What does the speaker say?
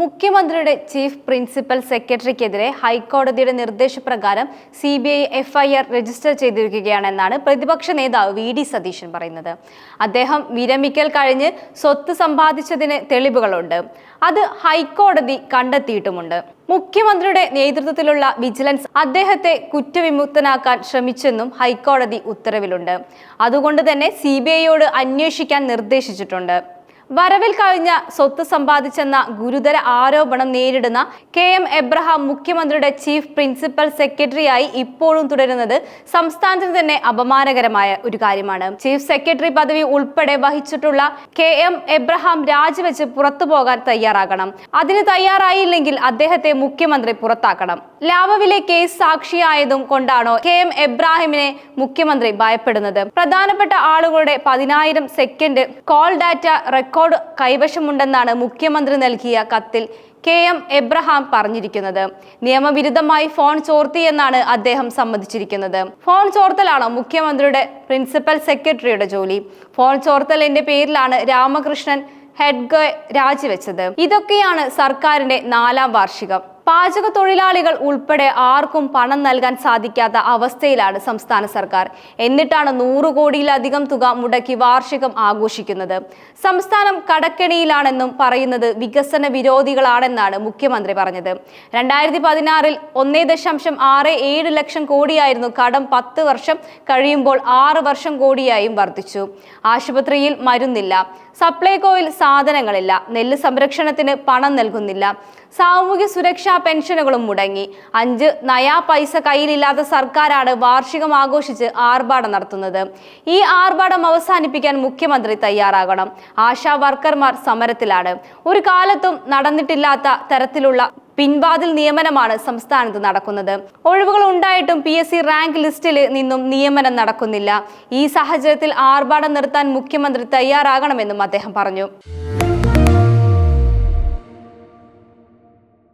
മുഖ്യമന്ത്രിയുടെ chief principal സെക്രട്ടറിക്കെതിരെ ഹൈക്കോടതിയുടെ നിർദ്ദേശപ്രകാരം C B I FIR register ചെയ്തിരിക്കുകയാണെന്നാണ് പ്രതിപക്ഷ നേതാവ് വി ഡി സതീശൻ പറയുന്നത്. അദ്ദേഹം വിരമിക്കൽ കഴിഞ്ഞ് സ്വത്ത് സമ്പാദിച്ചതിന് തെളിവുകളുണ്ട്. അത് ഹൈക്കോടതി കണ്ടെത്തിയിട്ടുമുണ്ട്. മുഖ്യമന്ത്രിയുടെ നേതൃത്വത്തിലുള്ള വിജിലൻസ് അദ്ദേഹത്തെ കുറ്റവിമുക്തനാക്കാൻ ശ്രമിച്ചെന്നും ഹൈക്കോടതി ഉത്തരവിലുണ്ട്. അതുകൊണ്ട് തന്നെ സി ബി ഐയോട് അന്വേഷിക്കാൻ നിർദ്ദേശിച്ചിട്ടുണ്ട്. വരവിൽ കഴിഞ്ഞ സ്വത്ത് സമ്പാദിച്ചെന്ന ഗുരുതര ആരോപണം നേരിടുന്ന കെ എം എബ്രഹാം മുഖ്യമന്ത്രിയുടെ ചീഫ് പ്രിൻസിപ്പൽ സെക്രട്ടറിയായി ഇപ്പോഴും തുടരുന്നത് സംസ്ഥാനത്തിന് തന്നെ അപമാനകരമായ ഒരു കാര്യമാണ്. ചീഫ് സെക്രട്ടറി പദവി ഉൾപ്പെടെ വഹിച്ചിട്ടുള്ള കെ എം എബ്രഹാം രാജിവെച്ച് പുറത്തു പോകാൻ തയ്യാറാകണം. അതിന് തയ്യാറായില്ലെങ്കിൽ അദ്ദേഹത്തെ മുഖ്യമന്ത്രി പുറത്താക്കണം. ലാവവിലെ കേസ് സാക്ഷിയായതും കൊണ്ടാണോ കെ എം എബ്രാഹിമിനെ മുഖ്യമന്ത്രി ഭയപ്പെടുന്നത്? പ്രധാനപ്പെട്ട ആളുകളുടെ പതിനായിരം സെക്കൻഡ് കോൾ ഡാറ്റ റെക്കോർഡ് കൈവശമുണ്ടെന്നാണ് മുഖ്യമന്ത്രി നൽകിയ കത്തിൽ കെ എം എബ്രഹാം പറഞ്ഞിരിക്കുന്നത്. നിയമവിരുദ്ധമായി ഫോൺ ചോർത്തിയെന്നാണ് അദ്ദേഹം സമ്മതിച്ചിരിക്കുന്നത്. ഫോൺ ചോർത്തലാണ് മുഖ്യമന്ത്രിയുടെ പ്രിൻസിപ്പൽ സെക്രട്ടറിയുടെ ജോലി. ഫോൺ ചോർത്തലിന്റെ പേരിലാണ് രാമകൃഷ്ണൻ ഹെഡ്ഗെ രാജിവെച്ചത്. ഇതൊക്കെയാണ് സർക്കാരിന്റെ നാലാം വാർഷികം. പാചക തൊഴിലാളികൾ ഉൾപ്പെടെ ആർക്കും പണം നൽകാൻ സാധിക്കാത്ത അവസ്ഥയിലാണ് സംസ്ഥാന സർക്കാർ. എന്നിട്ടാണ് നൂറ് കോടിയിലധികം തുക മുടക്കി വാർഷികം ആഘോഷിക്കുന്നത്. സംസ്ഥാനം കടക്കെണിയിലാണെന്നും പറയുന്നത് വികസന വിരോധികളാണെന്നാണ് മുഖ്യമന്ത്രി പറഞ്ഞത്. രണ്ടായിരത്തി പതിനാറിൽ ഒന്നേ ദശാംശം ആറ് ഏഴ് ലക്ഷം കോടിയായിരുന്നു കടം പത്ത് വർഷം കഴിയുമ്പോൾ ആറ് വർഷം കോടിയായും വർദ്ധിച്ചു. ആശുപത്രിയിൽ മരുന്നില്ല. സപ്ലൈകോയിൽ സാധനങ്ങളില്ല. നെല്ല് സംരക്ഷണത്തിന് പണം നൽകുന്നില്ല. സാമൂഹ്യ സുരക്ഷാ പെൻഷനുകളും മുടങ്ങി. അഞ്ച് നയാ പൈസ കയ്യിലില്ലാത്ത സർക്കാരാണ് വാർഷികം ആഘോഷിച്ച് ആർഭാടം നടത്തുന്നത്. ഈ ആർഭാടം അവസാനിപ്പിക്കാൻ മുഖ്യമന്ത്രി തയ്യാറാകണം. ആശാ വർക്കർമാർ സമരത്തിലാണ്. ഒരു കാലത്തും നടന്നിട്ടില്ലാത്ത തരത്തിലുള്ള പിൻവാതിൽ നിയമനമാണ് സംസ്ഥാനത്ത് നടക്കുന്നത്. ഒഴിവുകൾ ഉണ്ടായിട്ടും പി എസ് സി റാങ്ക് ലിസ്റ്റിൽ നിന്നും നിയമനം നടക്കുന്നില്ല. ഈ സാഹചര്യത്തിൽ ആർഭാടം നിർത്താൻ മുഖ്യമന്ത്രി തയ്യാറാകണമെന്നും അദ്ദേഹം പറഞ്ഞു.